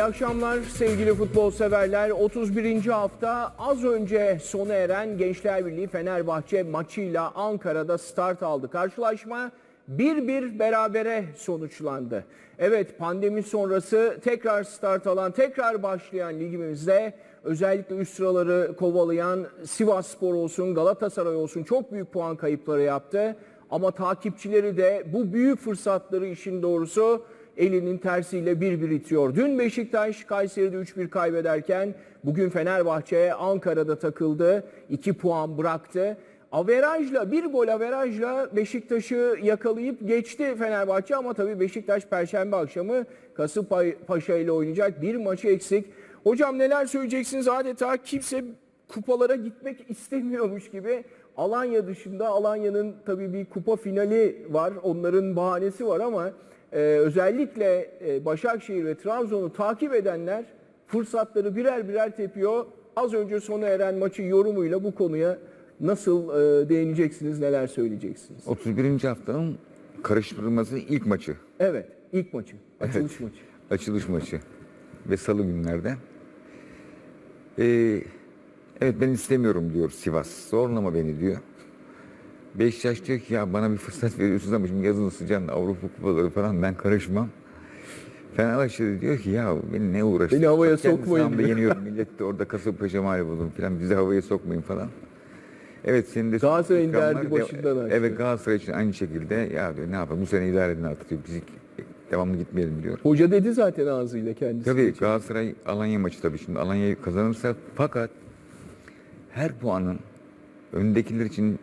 İyi akşamlar sevgili futbol severler. 31. hafta az önce sona eren Gençler Birliği Fenerbahçe maçıyla Ankara'da start aldı. Karşılaşma 1-1 berabere sonuçlandı. Evet pandemi sonrası tekrar start alan, tekrar başlayan ligimizde özellikle üst sıraları kovalayan Sivas Spor olsun, Galatasaray olsun çok büyük puan kayıpları yaptı. Ama takipçileri de bu büyük fırsatları işin doğrusu elinin tersiyle bir bir itiyor. Dün Beşiktaş Kayseri'de 3-1 kaybederken bugün Fenerbahçe Ankara'da takıldı. 2 puan bıraktı. Averajla bir gol averajla Beşiktaş'ı yakalayıp geçti Fenerbahçe ama tabii Beşiktaş Perşembe akşamı Kasımpaşa ile oynayacak. Bir maçı eksik. Hocam neler söyleyeceksiniz? Adeta kimse kupalara gitmek istemiyormuş gibi. Alanya dışında Alanya'nın tabii bir kupa finali var. Onların bahanesi var ama e, özellikle e, Başakşehir ve Trabzon'u takip edenler fırsatları birer birer tepiyor. Az önce sona eren maçın yorumuyla bu konuya nasıl e, değineceksiniz, neler söyleyeceksiniz? 31. haftanın karıştırılması ilk maçı. Evet, ilk maçı, açılış maçı. Açılış maçı. Ve salı günlerde. Ee, evet ben istemiyorum diyor Sivas. Zorlama beni diyor. Beşiktaş diyor ki ya bana bir fırsat veriyorsunuz ama şimdi yazın sıcağında Avrupa kupaları falan ben karışmam. Fenerbahçe diyor ki ya beni ne uğraştın? Beni havaya Bak sokmayın diyor. yeniyorum. Millet de orada Kasımpaşa mağlup olun falan. Bizi havaya sokmayın falan. Evet senin de Galatasaray'ın derdi de- başından aşkı. Evet Galatasaray için aynı şekilde ya diyor ne yapalım bu sene idare edin artık diyor. Biz devamlı gitmeyelim diyor. Hoca dedi zaten ağzıyla kendisi. Tabii Galatasaray Alanya maçı tabii şimdi Alanya'yı kazanırsa fakat her puanın öndekiler için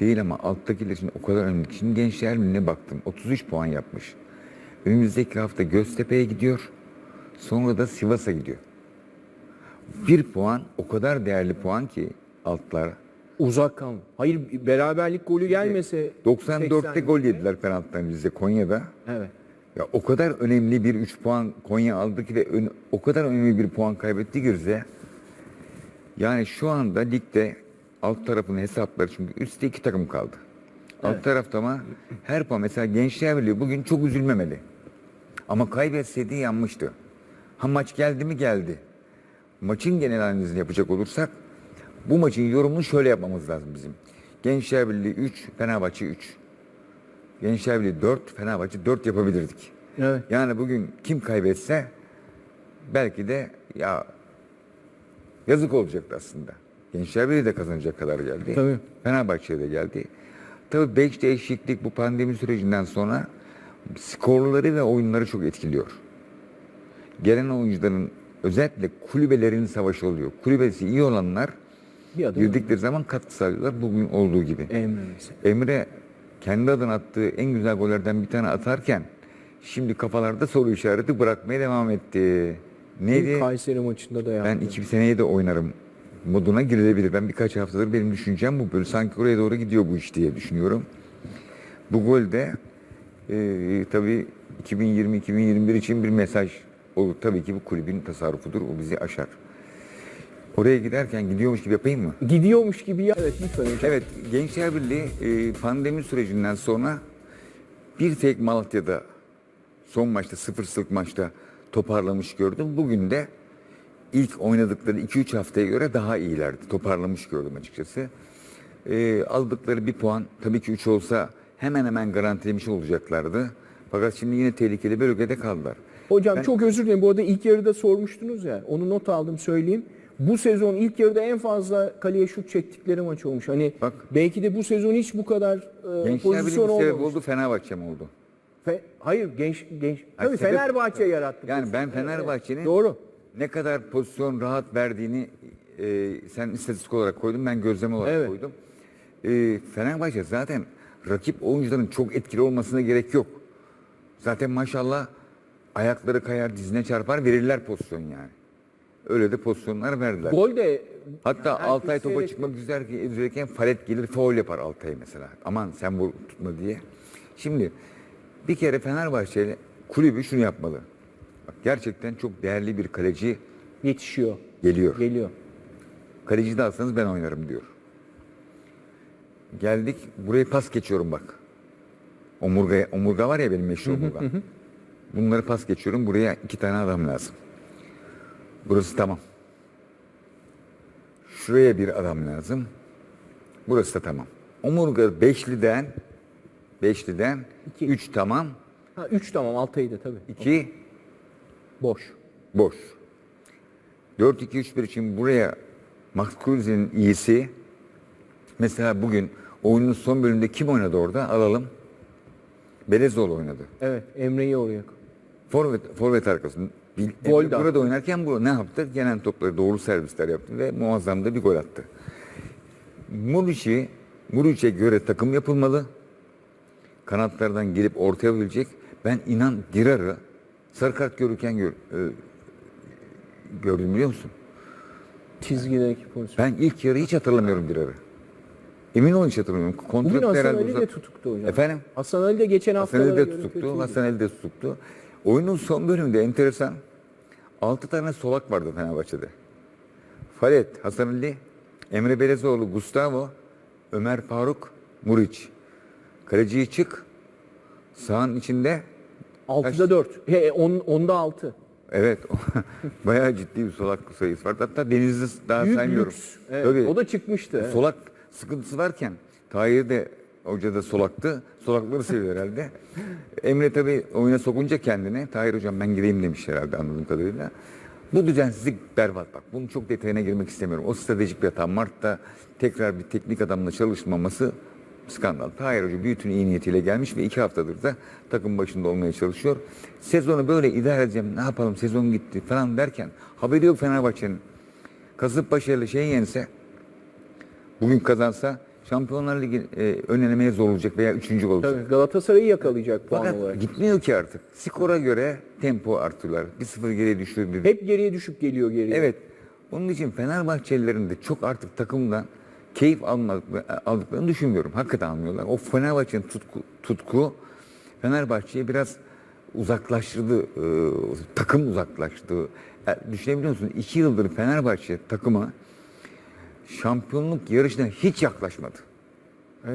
değil ama alttakiler için o kadar önemli. Şimdi Gençler Birliği'ne baktım. 33 puan yapmış. Önümüzdeki hafta Göztepe'ye gidiyor. Sonra da Sivas'a gidiyor. Bir puan o kadar değerli puan ki altlar. Uzak kal. Hayır beraberlik golü gelmese 94'te 80'de. gol yediler penaltıdan bize Konya'da. Evet. Ya o kadar önemli bir 3 puan Konya aldı ki ve ön- o kadar önemli bir puan kaybetti ki Rize. Yani şu anda ligde alt tarafın hesapları çünkü üstte iki takım kaldı. Alt tarafta ama her puan mesela Gençler Birliği bugün çok üzülmemeli. Ama kaybetseydi yanmıştı. Ha maç geldi mi geldi. Maçın genel analizini yapacak olursak bu maçın yorumunu şöyle yapmamız lazım bizim. Gençler Birliği 3, Fenerbahçe 3. Gençler Birliği 4, Fenerbahçe 4 yapabilirdik. Evet. Yani bugün kim kaybetse belki de ya yazık olacaktı aslında. Gençler Birliği de kazanacak kadar geldi. Tabii. Fenerbahçe'ye de geldi. Tabii beş değişiklik bu pandemi sürecinden sonra skorları ve oyunları çok etkiliyor. Gelen oyuncuların özellikle kulübelerin savaşı oluyor. Kulübesi iyi olanlar girdikleri zaman katkı sağlıyorlar bugün olduğu gibi. Emre mesela. Emre kendi adına attığı en güzel gollerden bir tane atarken şimdi kafalarda soru işareti bırakmaya devam etti. Neydi? Kayseri maçında da yaptı. Ben iki seneye de oynarım moduna girilebilir. Ben birkaç haftadır benim düşüncem bu. Böyle sanki oraya doğru gidiyor bu iş diye düşünüyorum. Bu gol de e, tabii 2020-2021 için bir mesaj olur. Tabii ki bu kulübün tasarrufudur. O bizi aşar. Oraya giderken gidiyormuş gibi yapayım mı? Gidiyormuş gibi ya. Evet lütfen hocam. Evet, Gençler Birliği e, pandemi sürecinden sonra bir tek Malatya'da son maçta 0-0 maçta toparlamış gördüm. Bugün de ilk oynadıkları 2-3 haftaya göre daha iyilerdi. Toparlamış gördüm açıkçası. E, aldıkları bir puan tabii ki 3 olsa hemen hemen garantilemiş olacaklardı. Fakat şimdi yine tehlikeli bölgede kaldılar. Hocam Ben- çok özür dilerim. Bu arada ilk yarıda sormuştunuz ya. Onu not aldım söyleyeyim. Bu sezon ilk yarıda en fazla kaleye şut çektikleri maç olmuş. Hani Bak. belki de bu sezon hiç bu kadar e, Gençler pozisyon olmamış. oldu, Fenerbahçe mi oldu? Fe- hayır genç genç. Hayır, Tabii sebep- Fenerbahçe yarattı. Yani ben Evet, Fenerbahçe'nin Doğru. Ne kadar pozisyon rahat verdiğini e, sen istatistik olarak koydun, ben gözlem olarak Evet. koydum. E, Fenerbahçe zaten rakip oyuncuların çok etkili olmasına gerek yok. Zaten maşallah ayakları kayar, dizine çarpar, verirler pozisyon yani. Öyle de pozisyonlar verdiler. Gol de Hatta Altay topa seyretti. çıkmak üzere- üzereyken Falet gelir faul yapar Altay mesela. Aman sen bu tutma diye. Şimdi bir kere Fenerbahçe kulübü şunu yapmalı. Bak gerçekten çok değerli bir kaleci yetişiyor. geliyor. Geliyor. Kaleci de alsanız ben oynarım diyor. Geldik buraya pas geçiyorum bak. Omurga, omurga var ya benim meşhur omurgam. Bunları pas geçiyorum buraya iki tane adam lazım. Burası tamam. Şuraya bir adam lazım. Burası da tamam. Omurga beşliden beşliden İki. 3 tamam, Ha 3 tamam Altay'da tabii. 2 Boş. boş. 4-2-3-1 için buraya Max Kruse'nin iyisi mesela bugün oyunun son bölümünde kim oynadı orada? Alalım. Belezoğlu oynadı. Evet Emre'yi oraya. Forvet, forvet arkasında. Bil- Gol burada attı. oynarken bu ne yaptı? Gelen topları doğru servisler yaptı ve muazzam da bir gol attı. Muriç'i, Muriç'e göre takım yapılmalı. Kanatlardan gelip ortaya bilecek. Ben inan Dirar'ı sarı kart görürken gör, e, gördüm biliyor musun? Çizgideki pozisyon. Ben ilk yarı hiç hatırlamıyorum Dirar'ı. Emin olun hiç hatırlamıyorum. Bugün Kontratı Hasan Ali de uzat- tutuktu hocam. Efendim? Hasan Ali de geçen Hasan hafta Ali de tutuktu. Hasan Ali de tutuktu. Oyunun son bölümünde enteresan 6 tane solak vardı Fenerbahçe'de. Falet, Hasan Ali, Emre Belezoğlu, Gustavo, Ömer Faruk, Muriç. Kaleciyi çık. Sağın içinde 6'da 4. He, on, onda 6. evet bayağı ciddi bir solak sayısı var. Hatta Denizli daha Büyük saymıyorum. lüks. Evet, Tabii. O da çıkmıştı. evet. Solak sıkıntısı varken Tahir de hoca da solaktı. Solakları seviyor herhalde. Emre tabii oyuna sokunca kendini Tahir hocam ben gireyim demiş herhalde anladığım kadarıyla. Bu düzensizlik berbat bak. Bunun çok detayına girmek istemiyorum. O stratejik bir hata. Mart'ta tekrar bir teknik adamla çalışmaması skandal. Tahir Hoca bütün iyi niyetiyle gelmiş ve iki haftadır da takım başında olmaya çalışıyor. Sezonu böyle idare edeceğim ne yapalım sezon gitti falan derken haberi yok Fenerbahçe'nin. Kasımpaşa ile şey yense bugün kazansa Şampiyonlar Ligi e, ön elemeye zor olacak veya üçüncü olacak. Tabii Galatasaray'ı yakalayacak puan Fakat olarak. gitmiyor ki artık. Skora göre tempo artırıyorlar. Bir sıfır geriye düşürdü. Hep geriye düşüp geliyor geriye. Evet. Onun için Fenerbahçelilerin de çok artık takımdan keyif aldıklarını düşünmüyorum. Hakikaten almıyorlar. O Fenerbahçe'nin tutku, tutku Fenerbahçe'yi biraz uzaklaştırdı. e, takım uzaklaştırdı. E, düşünebiliyor musun? İki yıldır Fenerbahçe takımı şampiyonluk yarışına hiç yaklaşmadı.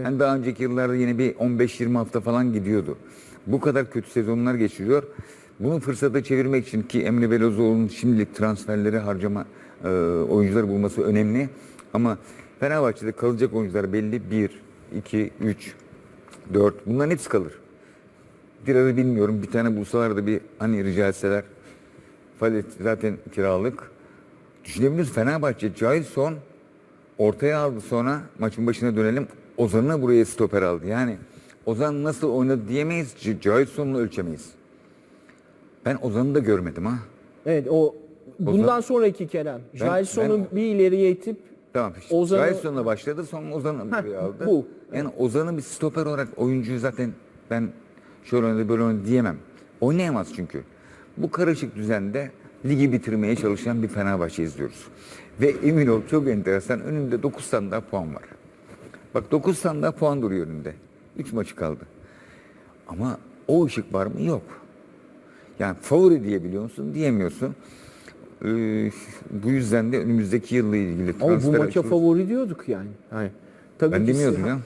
Yani daha önceki yıllarda yine bir 15-20 hafta falan gidiyordu. Bu kadar kötü sezonlar geçiriyor. Bunu fırsata çevirmek için ki Emre Belözoğlu'nun şimdilik transferleri harcama e, oyuncuları bulması önemli. Ama Fenerbahçe'de kalacak oyuncular belli. 1, 2, 3, 4 bunların hepsi kalır. Dirar'ı bilmiyorum. Bir tane bulsalar da bir hani rica etseler. Falet zaten kiralık. Düşünebiliyor musun? Fenerbahçe Jailson ortaya aldı sonra maçın başına dönelim. Ozan'ı buraya stoper aldı. Yani Ozan nasıl oynadı diyemeyiz. C- Jailson'la ölçemeyiz. Ben Ozan'ı da görmedim ha. Evet o bundan sonraki Kerem. Jailson'u ben- bir ileriye itip Tamam. işte Ozan'ı- Jailson'la başladı sonra Ozan'ı Heh, aldı. bu. Yani Ozan'ı bir stoper olarak oyuncuyu zaten ben şöyle oynadı böyle oynadı diyemem. Oynayamaz çünkü. Bu karışık düzende ligi bitirmeye çalışan bir Fenerbahçe izliyoruz. Ve emin ol çok enteresan önünde 9 tane daha puan var. Bak 9 tane daha puan duruyor önünde. 3 maçı kaldı. Ama o ışık var mı? Yok. Yani favori diyebiliyor musun? Diyemiyorsun. Ee, bu yüzden de önümüzdeki yılla ilgili ama bu transfer maça açılış- favori diyorduk yani. Hayır. Tabii Ben ki demiyordum ya.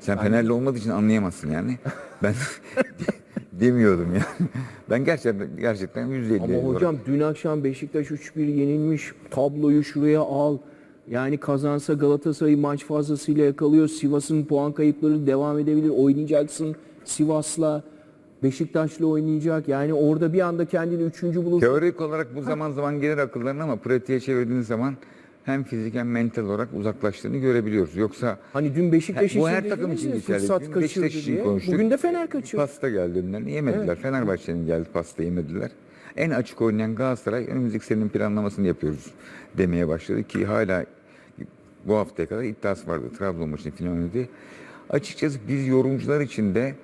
Sen Fenerli olmadığı için anlayamazsın yani. Ben demiyordum yani. Ben gerçekten gerçekten %50 Ama hocam dün akşam Beşiktaş 3-1 yenilmiş. Tabloyu şuraya al. Yani kazansa Galatasaray maç fazlasıyla yakalıyor. Sivas'ın puan kayıpları devam edebilir. Oynayacaksın Sivas'la. Beşiktaş'la oynayacak. Yani orada bir anda kendini üçüncü bulursun. Teorik olarak bu zaman zaman gelir akıllarına ama pratiğe çevirdiğiniz zaman hem fizik hem mental olarak uzaklaştığını görebiliyoruz. Yoksa Hani dün Beşiktaş bu her için takım için geçerli. Fırsat Dün Beşiktaş için diye. konuştuk. Bugün de Fener kaçırdı. Pasta geldi önlerine yemediler. Fenerbahçe'nin geldi pasta yemediler. En açık oynayan Galatasaray önümüzdeki senenin planlamasını yapıyoruz demeye başladı ki hala bu haftaya kadar iddiası vardı. Trabzon maçını final oynadı. Açıkçası biz yorumcular için de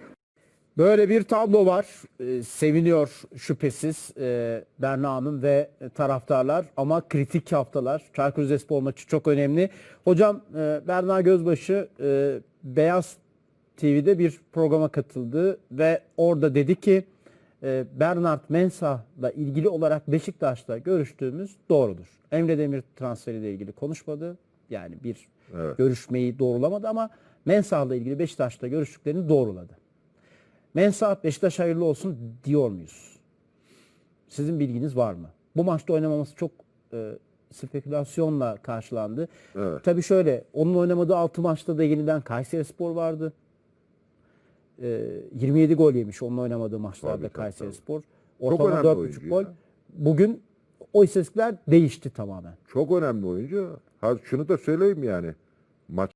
Böyle bir tablo var. Ee, seviniyor şüphesiz e, Berna Hanım ve taraftarlar ama kritik haftalar. Çaykur Rizespor maçı çok önemli. Hocam e, Berna Gözbaşı e, Beyaz TV'de bir programa katıldı ve orada dedi ki e, Bernard Mensah'la ilgili olarak Beşiktaş'ta görüştüğümüz doğrudur. Emre Demir transferiyle ilgili konuşmadı. Yani bir görüşmeyi doğrulamadı ama Mensah'la ilgili Beşiktaş'ta görüştüklerini doğruladı. Mensah Beşiktaş hayırlı olsun diyor muyuz? Sizin bilginiz var mı? bu maçta oynamaması çok e, spekülasyonla karşılandı. Evet. Tabii şöyle onun oynamadığı 6 maçta da yeniden Kayserispor vardı. E, 27 gol yemiş onun oynamadığı maçlarda Tabii, tabii, Kayserispor. önemli Ortalama 4,5 oyuncu gol. ya. Bugün o istatistikler değişti tamamen. Çok önemli oyuncu. Ha şunu da söyleyeyim yani. Maç